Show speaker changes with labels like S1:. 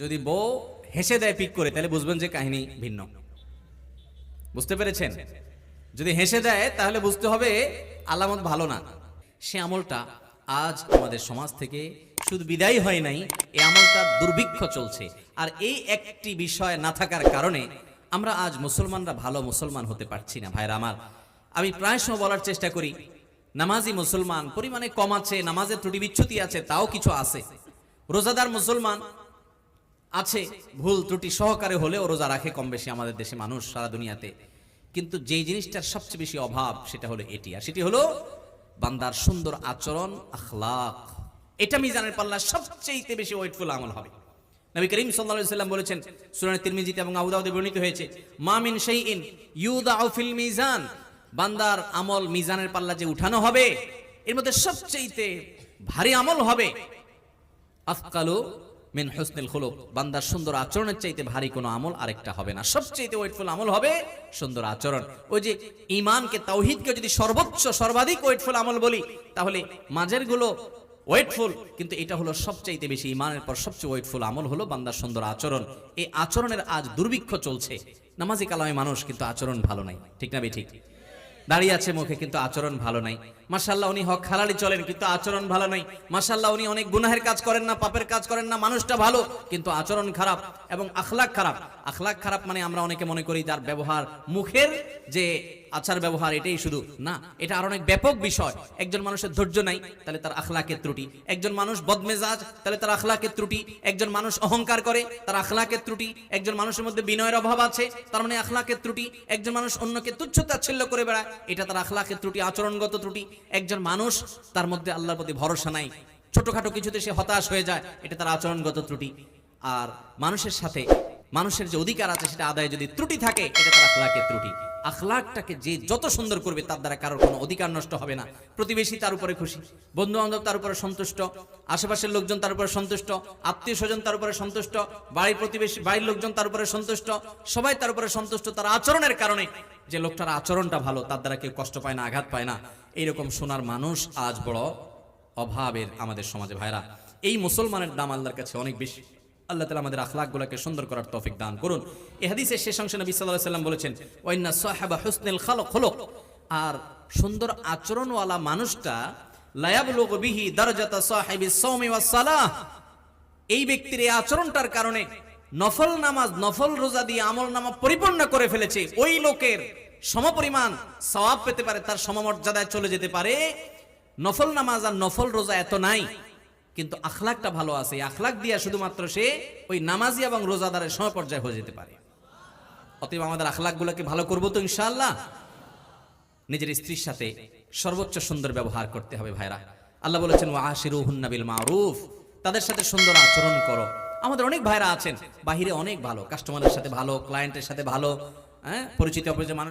S1: যদি বউ হেসে দেয় পিক করে, তাহলে বুঝবেন যে কাহিনী ভিন্ন। বুঝতে পেরেছেন? যদি হেসে দেয়, তাহলে বুঝতে হবে আলামত ভালো না। সে আমলটা আজ আমাদের সমাজ থেকে শুধু বিদায় হয় নাই এই আমলটা দুর্ভিক্ষ চলছে। আর এই একটি বিষয় না থাকার কারণে আমরা আজ মুসলমানরা ভালো মুসলমান হতে পারছি না, ভাইরা আমার। আমি প্রায় সময় বলার চেষ্টা করি, নামাজি মুসলমান, পরিমাণে কম আছে, নামাজের ত্রুটি বিচ্ছুতি আছে, তাও কিছু আছে। রোজাদার মুসলমান আছে, ভুল ত্রুটি সহকারে হলেও রোজা রাখে কম বেশি আমাদের দেশে মানুষ সারা দুনিয়াতে। কিন্তু যেই জিনিসটার সবচেয়ে বেশি অভাব সেটা হলো এটি, আর সেটি হলো বান্দার সুন্দর আচরণ, আখলাক। এটা মিজানের পাল্লা সবচেয়ে বেশি ওয়েটফুল আমল হবে। নবী করিম সাল্লাল্লাহু সাল্লাম বলেছেন, সূরা তিরমিজিতে এবং আবু দাউদে বর্ণিত হয়েছে, মা মিন শাইইন ইউদাউ ফিল মিজান। বান্দার আমল মিজানের পাল্লা যে উঠানো হবে, এর মধ্যে সবচেয়ে ভারী আমল হবে, আফকালু মিন হুসনিল খুলুক। বান্দার সুন্দর আচরণের চাইতে ভারী কোনো আমল আরেকটা হবে না। সবচেয়ে ওয়েটফুল আমল হবে সুন্দর আচরণ। ওই যে ইমানকে তাওহিদকে যদি সর্বোচ্চ, সর্বাধিক ওয়েটফুল আমল বলি, তাহলে মাঝেরগুলো ওয়েটফুল, কিন্তু এটা হলো সবচাইতে বেশি ইমানের পর সবচেয়ে ওয়েটফুল আমল হলো বান্দার সুন্দর আচরণ। এই আচরণের আজ দুর্ভিক্ষ চলছে। নামাজি কালামে মানুষ কিন্তু আচরণ ভালো নাই। ঠিক না বে ঠিক? দাঁড়িয়ে আছে মুখে, কিন্তু আচরণ ভালো নাই। মাসাল্লাহ উনি হক হালালি চলেন, কিন্তু আচরণ ভালো নাই। মাসাল্লাহ উনি অনেক গুনাহের কাজ করেন না, পাপের কাজ করেন না, মানুষটা ভালো, কিন্তু আচরণ খারাপ এবং আখলাক খারাপ। আখলাক খারাপ মানে আমরা অনেকে মনে করি তার ব্যবহার মুখের যে আচার ব্যবহার এটাই শুধু। না, এটা আর অনেক ব্যাপক বিষয়। একজন মানুষের ধৈর্য নাই, তাহলে তার আখলাকের ত্রুটি। একজন মানুষ বদমেজাজ, তাহলে তার আখলাকের ত্রুটি। একজন মানুষ অহংকার করে, তার আখলাকের ত্রুটি। একজন মানুষের মধ্যে বিনয়ের অভাব আছে, তার মানে আখলাকের ত্রুটি। একজন মানুষ অন্যকে তুচ্ছ তাচ্ছিল্য করে বেড়ায়, এটা তার আখলাকের ত্রুটি, আচরণগত ত্রুটি। একজন মানুষ, তার মধ্যে আল্লাহর প্রতি ভরসা নাই। ছোটখাটো কিছুতে সে হতাশ হয়ে যায়, এটা তার আচরণগত ত্রুটি। আর মানুষের সাথে মানুষের যে অধিকার আছে সেটা আদায় যদি ত্রুটি থাকে, এটা তার আখলাকের ত্রুটি। আখলাকটাকে যে যত সুন্দর করবে, তার দ্বারা কারোর কোনো অধিকার নষ্ট হবে না। প্রতিবেশী তার উপরে খুশি বন্ধু বান্ধব তার উপরে সন্তুষ্ট, আশেপাশের লোকজন তার উপরে সন্তুষ্ট আত্মীয় স্বজন তার উপরে সন্তুষ্ট, বাড়ির প্রতিবেশী, বাড়ির লোকজন তার উপরে সন্তুষ্ট, সবাই তার উপরে সন্তুষ্ট, তার আচরণের কারণে যে লোকটার আচরণটা ভালো, তার দ্বারা কেউ কষ্ট পায় না, আঘাত পায় না। এইরকম সোনার মানুষ আজ বড় অভাবের আমাদের সমাজে ভাইরা। এই মুসলমানের দাম আল্লাহর কাছে অনেক বেশি। আল্লাহ তালা আমাদের আখলাকগুলোকে সুন্দর করার তৌফিক দান করুন। এ হাদিসের শেষ অংশে নবী আলাইহি সাল্লাম বলেছেন, ওয়াইন্না সাহাবা হুসনেল খালক হলক আর সুন্দর আচরণওয়ালা মানুষটা, লায়াবলুগু বিহি দারজাতা সাহিবিস সাওমি সালাহ। এই ব্যক্তির এই আচরণটার কারণে নফল নামাজ, নফল রোজা দিয়ে আমল নামা পরিপূর্ণ করে ফেলেছে। ওই লোকের সমপরিমাণ সওয়াব পেতে পারে, তার সমমর্যাদায় চলে যেতে পারে। নফল নামাজ আর নফল রোজা এত নাই। কিন্তু আখলাকটা ভালো আছে। আখলাক দিয়া শুধুমাত্র সে ওই নামাজি এবং রোজাদারের সমপর্যায় হয়ে যেতে পারে। অতএব আমাদের আখলাকগুলোকে ভালো করব তো ইনশাআল্লাহ। নিজের স্ত্রীর সাথে সর্বোচ্চ সুন্দর ব্যবহার করতে হবে ভাইরা। আল্লাহ বলেছেন ওয়াশিরু হুন্নাবিল মারুফ তাদের সাথে সুন্দর আচরণ করো। আমাদের অনেক ভাইরা আছেন, বাহিরে অনেক ভালো, কাস্টমারের সাথে ভালো, ক্লায়েন্টের সাথে ভালো হ্যাঁ পরিচিত অপরিচিত মানুষ